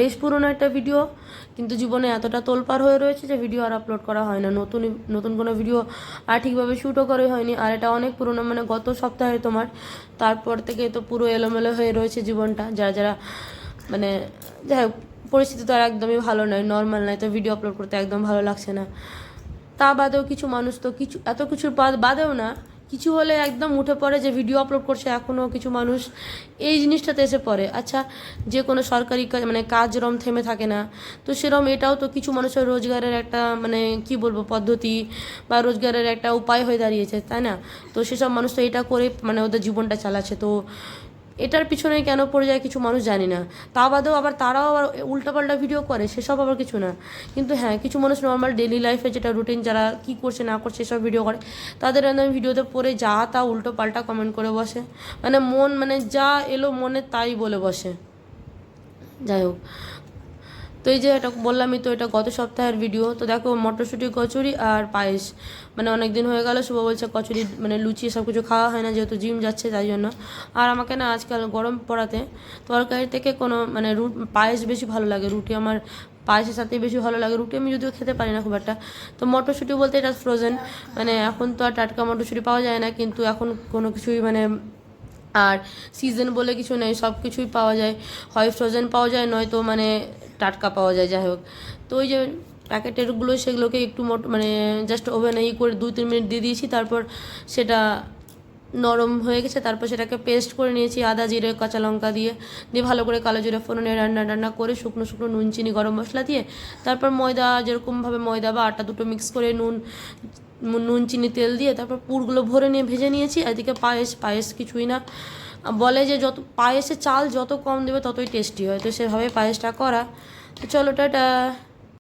বেশ পুরনো একটা ভিডিও কিন্তু জীবনে এতটা তোলপার হয়ে রয়েছে যে ভিডিও আর আপলোড করা হয় না। নতুন নতুন কোনো ভিডিও আর ঠিকভাবে শ্যুটও করে হয়নি। আর এটা অনেক পুরনো মানে গত সপ্তাহে তোমার। তারপর থেকে তো পুরো এলোমেলো হয়ে রয়েছে জীবনটা। যারা যারা মানে যাই হোক, পরিস্থিতি তো আর একদমই ভালো নয় নর্মাল নয়। তো ভিডিও আপলোড করতে একদম ভালো লাগছে না। তা বাদেও কিছু মানুষ তো কিছু, এত কিছুর বাদ বাদেও না কিছু হলে একদম উঠে পড়ে যে ভিডিও আপলোড করছে এখনও কিছু মানুষ এই জিনিসটাতে এসে পড়ে। আচ্ছা যে কোনো সরকারি কাজ মানে কাজ যেরম থেমে থাকে না, তো সেরম এটাও তো কিছু মানুষের রোজগারের একটা মানে কি বলব, পদ্ধতি বা রোজগারের একটা উপায় হয়ে দাঁড়িয়েছে, তাই না? তো সেসব মানুষ তো এটা করে মানে ওদের জীবনটা চালাচ্ছে। তো এটার পিছনে কেন পড়ে যায় কিছু মানুষ জানি না। তা বাদেও আবার তারাও আবার উল্টাপাল্টা ভিডিও করে, সেসব আবার কিছু না। কিন্তু হ্যাঁ কিছু মানুষ নর্মাল ডেলি লাইফে যেটা রুটিন যারা কী করছে, না করছে, সেসব ভিডিও করে, তাদের ভিডিওতে পড়ে যা তা উল্টো পাল্টা কমেন্ট করে বসে। মানে মন মানে যা এলো মনে তাই বলে বসে। যাই হোক তো এই যে এটা বললামই তো, এটা গত সপ্তাহের ভিডিও তো দেখো, মটরশুঁটি, কচুরি আর পায়েস। মানে অনেক দিন হয়ে গেল, শুভ বলছে কচুরি মানে লুচি সব কিছু খাওয়া হয় না, যেহেতু জিম যাচ্ছে, তাই জন্য। আর আমাকে না আজকাল গরম পড়াতে, তরকারি থেকে কোনো মানে রুট, পায়েস বেশি ভালো লাগে। রুটি আমার পায়েসের সাথে বেশি ভালো লাগে। রুটি আমি যদিও খেতে পারি না খুব একটা। তো মটরশুঁটি বলতে এটা ফ্রোজেন মানে এখন তো আর টাটকা মটরশুঁটি পাওয়া যায় না, কিন্তু এখন কোনো কিছুই মানে আর সিজন বলে কিছু নেই, সব কিছুই পাওয়া যায়। হয় ফ্রোজেন পাওয়া যায় নয়তো মানে টাটকা পাওয়া যায়, যাই হোক। তো ওই যে প্যাকেটেরগুলো সেগুলোকে একটু মোট মানে জাস্ট ওভেনে ই করে দু তিন মিনিট দিয়ে দিয়েছি, তারপর সেটা নরম হয়ে গেছে, তারপর সেটাকে পেস্ট করে নিয়েছি আদা, জিরে, কাঁচা লঙ্কা দিয়ে। দিয়ে ভালো করে কালো জিরে ফোড়নে রান্না টান্না করে শুকনো শুকনো নুন, চিনি, গরম মশলা দিয়ে তারপর ময়দা, যেরকমভাবে ময়দা বা আটা দুটো মিক্স করে নুন নুন, চিনি, তেল দিয়ে তারপর পুরগুলো ভরে নিয়ে ভেজে নিয়েছি। এদিকে পায়েস পায়েস কিছুই না। বলে যে যত পায়েসে চাল যত কম দেবে ততই টেস্টি হয়। তো সেভাবে পায়েসটা করা। তো চলো, টাটা।